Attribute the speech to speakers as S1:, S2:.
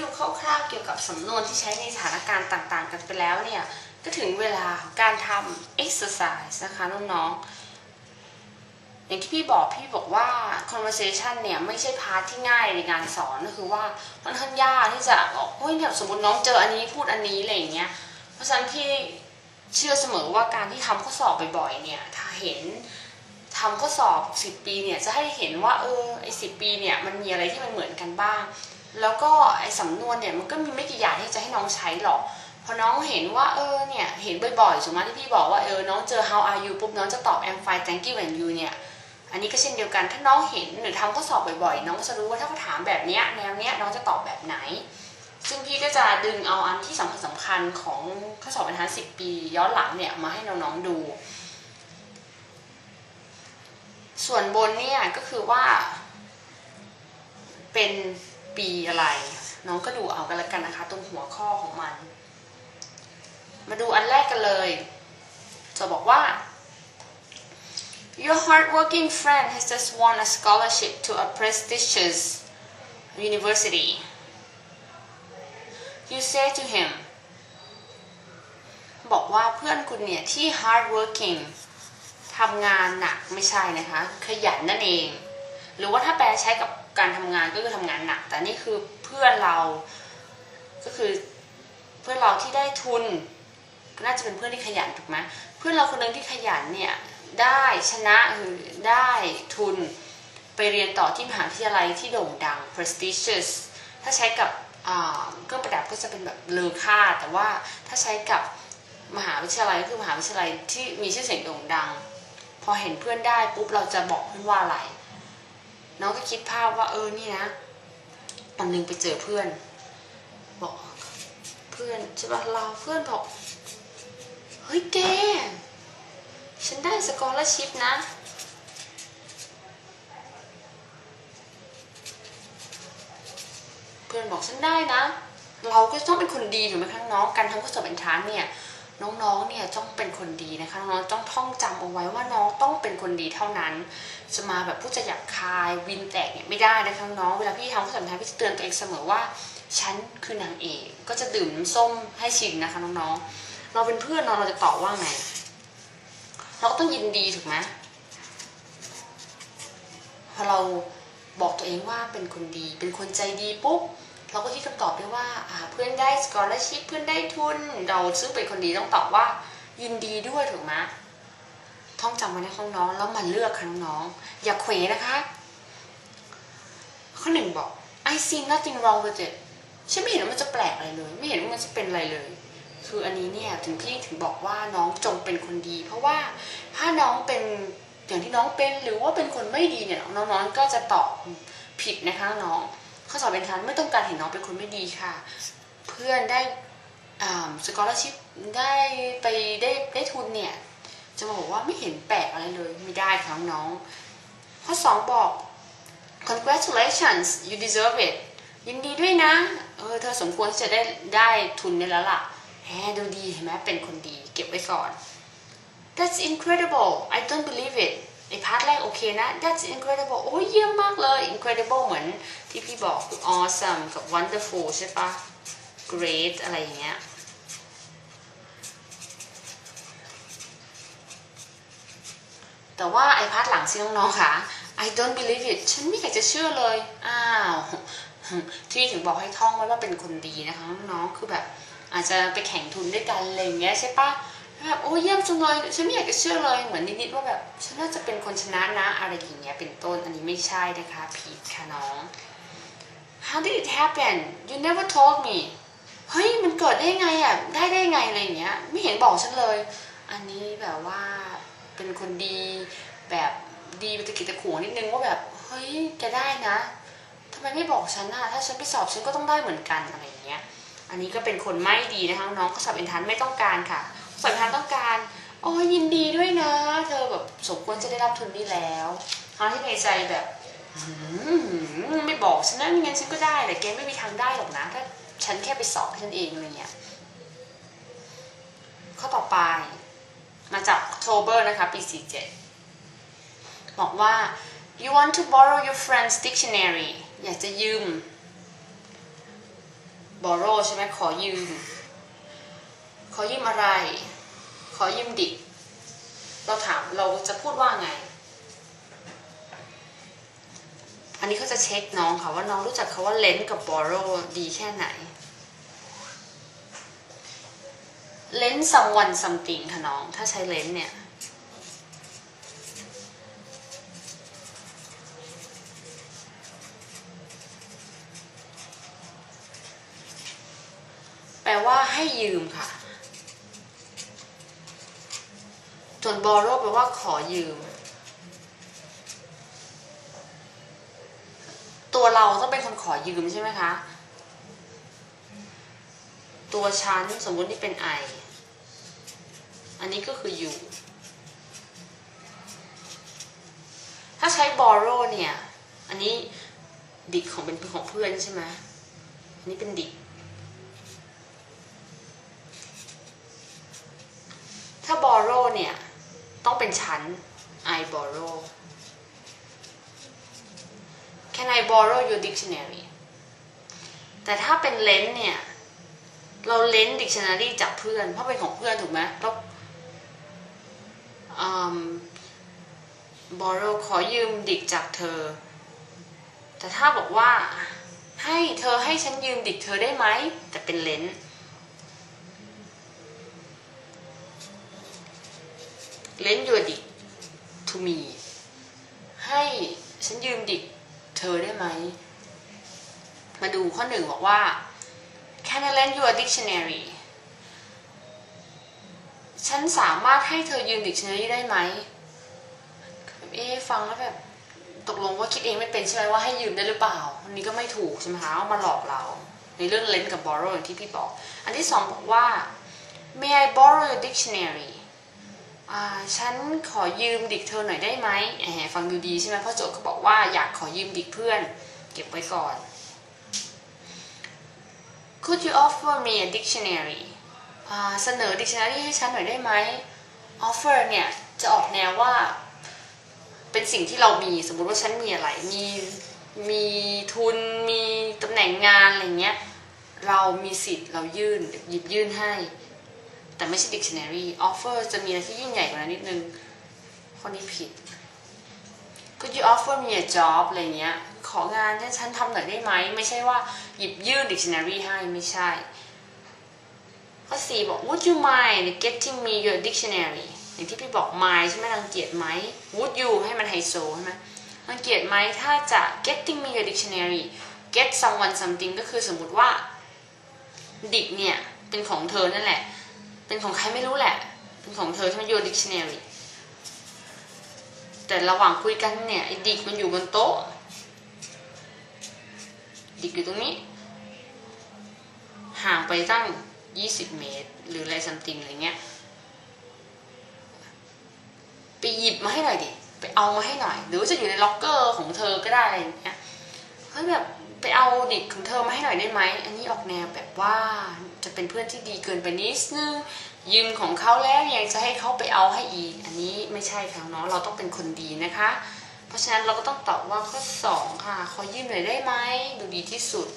S1: ดูคร่าวๆเกี่ยวกับสำนวนที่ใช้ในสถานการณ์ต่างๆ กันไปแล้วเนี่ย ก็ถึงเวลาของการทำ exercise นะคะน้องๆ อย่างที่พี่บอกพี่บอกว่า conversation เนี่ยไม่ใช่พาร์ทที่ง่ายในการสอนก็คือว่ามันค่อนข้างยากที่จะบอกเฮ้ยเนี่ยสมมติน้องเจออันนี้พูดอันนี้อะไรอย่างเงี้ย เพราะฉะนั้นพี่เชื่อเสมอว่าการที่ทำข้อสอบบ่อยๆ เนี่ย ถ้าเห็นทำข้อสอบ 10 ปีเนี่ยจะให้เห็นว่าเออไอ้สิปีเนี่ยมันมีอะไรที่มันเหมือนกันบ้าง แล้วก็ไอ้สำนวนเนี่ยมันก็มีไม่กี่อย่างที่จะให้น้องใช้หรอกพอน้องเห็นว่าเออเนี่ยเห็นบ่อยๆสมมติที่พี่บอกว่าเออน้องเจอ how are you ปุ๊บน้องจะตอบ I'm fine thank you and you เนี่ยอันนี้ก็เช่นเดียวกันถ้าน้องเห็นหรือทำข้อสอบบ่อยๆ น้องก็จะรู้ว่าถ้าเขาถามแบบเนี้ยแนวเนี้ยน้องจะตอบแบบไหน ซึ่งพี่ก็จะดึงเอาอันที่สำคัญสำคัญของข้อสอบบรรทัดสิบปี ย้อนหลังเนี่ยมาให้น้องๆดู ส่วนบนเนี่ยก็คือว่า เป็น ปีอะไร น้องก็ดูเอากันละกันนะคะ ตรงหัวข้อของมัน มาดูอันแรกกันเลย จะบอกว่า Your hardworking friend has just won a scholarship to a prestigious university. You say to him บอกว่าเพื่อนคุณเนี่ยที่ hard working ทำงานหนักไม่ใช่นะคะ ขยันนั่นเอง หรือว่าถ้าแปลใช้กับ การทำงานก็คือทำงานหนัก แต่นี่คือเพื่อนเราก็คือเพื่อนเราที่ได้ทุนน่าจะเป็นเพื่อนที่ขยันถูกไหมเพื่อนเราคนหนึงที่ขยันเนี่ยได้ชนะคือได้ทุนไปเรียนต่อที่มหาวิทยาลัยที่โด่งดัง prestigious ถ้าใช้กับเครื่องประดับก็จะเป็นแบบเลอค่า แต่ว่าถ้าใช้กับมหาวิทยาลัยก็คือมหาวิทยาลัยที่มีชื่อเสียงโด่งดัง พอเห็นเพื่อนได้ปุ๊บเราจะบอกเพื่อนว่าอะไร น้องก็คิดภาพว่าเออนี่นะวันหนึ่งไปเจอเพื่อน บอกเพื่อนใช่ปะเราเพื่อนบอกเฮ้ยแกฉันได้สกอร์ลชิพนะเพื่อนบอกฉันได้นะ เราก็ต้องเป็นคนดีถูกไหมคะน้องการทำข้อสอบเป็นทานเนี่ย น้องๆ เนี่ยต้องเป็นคนดีนะคะ น้องๆ ต้องท่องจำเอาไว้ว่าน้องต้องเป็นคนดีเท่านั้น จะมาแบบพูดจะหยาบคายวินแตกเนี่ยไม่ได้นะคะน้องเวลาพี่ทำข้อสอบเป็นทานพี่จะเตือนตัวเองเสมอว่าฉันคือนางเอกก็จะดื่มน้ำส้มให้ชิมนะคะน้องๆ เราเป็นเพื่อนเราเราจะตอบว่าไง เราก็ต้องยินดีถูกไหมพอเราบอกตัวเองว่าเป็นคนดี เป็นคนใจดีปุ๊บ เราก็คิดคำตอบได้ว่าเพื่อนได้สกอร์และชิพเพื่อนได้ทุน เราซึ่งเป็นคนดีต้องตอบว่า ยินดีด้วยถูกไหมท่องจำไว้นะน้องๆแล้วมาเลือกค่ะน้อง อย่าเขวนะคะ ข้อหนึ่งบอก I see nothing wrong with it ฉันไม่เห็นว่ามันจะแปลกอะไรเลย ไม่เห็นว่ามันจะเป็นอะไรเลย คืออันนี้เนี่ยถึงพี่ถึงบอกว่าน้องจงเป็นคนดี เพราะว่าถ้าน้องเป็นอย่างที่น้องเป็นหรือว่าเป็นคนไม่ดีเนี่ยน้องๆก็จะตอบผิดนะคะน้อง ข้อสอบเป็นทันไม่ต้องการเห็นน้องเป็นคนไม่ดีค่ะ เพื่อนได้สกอร์ชิพได้ไปได้ได้ทุนเนี่ยจะมาบอกว่าไม่เห็นแปลกอะไรเลยไม่ได้ค่ะน้องข้อสองบอก congratulations you deserve it ยินดีด้วยนะ เออเธอสมควรที่จะได้ได้ทุนนี่แล้วล่ะแหมดูดีเห็นไหมเป็นคนดีเก็บไว้ก่อน That's incredible I don't believe it ในพาร์ทแรกโอเคนะ That's incredible โอ้ยเยี่ยมมากเลย incredible เหมือนที่พี่บอก awesome กับ wonderful ใช่ปะ great อะไรอย่างเงี้ยแต่ว่าไอพาร์ทหลังสิน้องๆค่ะ I don't believe it ฉันไม่อยากจะเชื่อเลย อ้าว ที่ถึงบอกให้ท่องไว้ว่าเป็นคนดีนะคะน้องๆคือแบบอาจจะไปแข่งทุนด้วยกันอะไรอย่างเงี้ยใช่ปะ แบบโอ้เยี่ยมจังเลยฉันไม่อยากจะเชื่อเลยเหมือนนิดๆว่าแบบฉันน่าจะเป็นคนชนะนะอะไรอย่างเงี้ยเป็นต้นอันนี้ไม่ใช่นะคะผิดค่ะน้อง How did it happen you never told me เฮ้ยมันเกิดได้ไงอะได้ได้ไงอะไรอย่างเงี้ย ไม่เห็นบอกฉันเลย อันนี้แบบว่าเป็นคนดีแบบดีเป็นตะกิดตะขวงนิดนึงว่าแบบเฮ้ยแกได้นะทำไมไม่บอกฉันอะถ้าฉันไปสอบฉันก็ต้องได้เหมือนกันอะไรอย่างเงี้ย อันนี้ก็เป็นคนไม่ดีนะคะน้องก็สอบเอ็นทันไม่ต้องการค่ะ สอบเอ็นทันต้องการโอ้ยยินดีด้วยนะ เธอแบบสมควรจะได้รับทุนนี้แล้วทั้งที่ในใจแบบไม่บอกฉันนะไม่งั้นฉันก็ได้แต่แกไม่มีทางได้หรอกนะถ้าฉันแค่ไปสอบฉันเองอะไรเงี้ยข้อต่อไป มาจาก October นะคะปี 47 บอกว่า you want to borrow your friend's dictionary อยากจะยืม borrow ใช่ไหมขอยืม ขอยืมอะไร ขอยืมดิ เราถามเราจะพูดว่าไง อันนี้เขาจะเช็คน้องค่ะว่าน้องรู้จักคาว่า lend กับ borrow ดีแค่ไหน lend someone something ค่ะน้อง ถ้าใช้ lend เนี่ย แปลว่าให้ยืมค่ะ ส่วน borrow แปลว่าขอยืม ตัวเราต้องเป็นคนขอยืมใช่ไหมคะ ตัวฉันสมมุตินี่เป็น I อันนี้ก็คือ you ถ้าใช้ borrow เนี่ย อันนี้ดิกของเป็นของเพื่อนใช่ไหมอันนี้เป็นดิกถ้า borrow เนี่ย เป็นชั้น I borrow Can I borrow your dictionary แต่ถ้าเป็น lend เนี่ย เรา lend dictionary จากเพื่อน เพราะเป็นของเพื่อนถูกไหมแล้อืม borrow ขอยืมดิกจากเธอ แต่ถ้าบอกว่าให้เธอให้ฉันยืมดิกเธอได้ไหมแต่เป็น lend lend your dick to me ให้ฉันยืมดิกเธอได้ไหม มาดูข้อหนึ่งบอกว่า Can I lend you a dictionary ฉันสามารถให้เธอยืม dictionary ได้ไหม เอ๊ฟังแล้วแบบตกลงว่าคิดเองไม่เป็นใช่ไหมว่าให้ยืมได้หรือเปล่า อันนี้ก็ไม่ถูกใช่ไหมคะเอามาหลอกเรา ในเรื่อง lend กับ borrow อย่างที่พี่บอก อันที่สองบอกว่า May I borrow your dictionary ฉันขอยืมดิกเธอหน่อยได้ไหมแหมฟังดูดีใช่ไหมเพราะโจทย์เขาบอกว่าอยากขอยืมดิกเพื่อน เก็บไว้ก่อน Could you offer me a dictionary เสนอ dictionary ให้ฉันหน่อยได้ไหม offer เนี่ย จะออกแนวว่า เป็นสิ่งที่เรามีสมมุติว่าฉันมีอะไร มีมีทุนมีตำแหน่งงานอะไรเงี้ย เรามีสิทธิ์เรายื่นหยิบยื่นให้ แต่ไม่ใช่ dictionary offer จะมีอะไรที่ยิ่งใหญ่กว่านั้นนิดนึงข้อนี้ผิด Could you offer me a job อะไรเงี้ย ของานให้ฉันทำหน่อยได้ไหม ไม่ใช่ว่าหยิบยื่น dictionary ให้ไม่ใช่ ข้อสี่บอก Would you mind getting me your dictionary อย่างที่พี่บอก mind ใช่ไหมรังเกียจไหม Would you ให้มันไฮโซใช่ไหมรังเกียจไหมถ้าจะ getting me your dictionary get someone something ก็คือสมมติว่า ดิกเนี่ย เป็นของเธอนั่นแหละ เป็นของใครไม่รู้แหละ เป็นของเธอใช่ไหม your dictionary แต่ระหว่างคุยกันเนี่ยไอ้ดิกมันอยู่บนโต๊ะ ดิกอยู่ตรงนี้ ห่างไปตั้ง 20 เมตร หรืออะไรซัมติงอะไรเงี้ย ไปหยิบมาให้หน่อยดิ ไปเอามาให้หน่อย หรือว่าจะอยู่ในล็อกเกอร์ของเธอก็ได้อะไรเงี้ย เฮ้ยแบบ ไปเอาดิกของเธอมาให้หน่อยได้ไหม อันนี้ออกแนวแบบว่าจะเป็นเพื่อนที่ดีเกินไปนิดนึงยืมของเขาแล้วยังจะให้เขาไปเอาให้อีก อันนี้ไม่ใช่ค่ะน้องเราต้องเป็นคนดีนะคะ เพราะฉะนั้นเราก็ต้องตอบว่าข้อสองค่ะขอยืมหน่อยได้ไหมดูดีที่สุด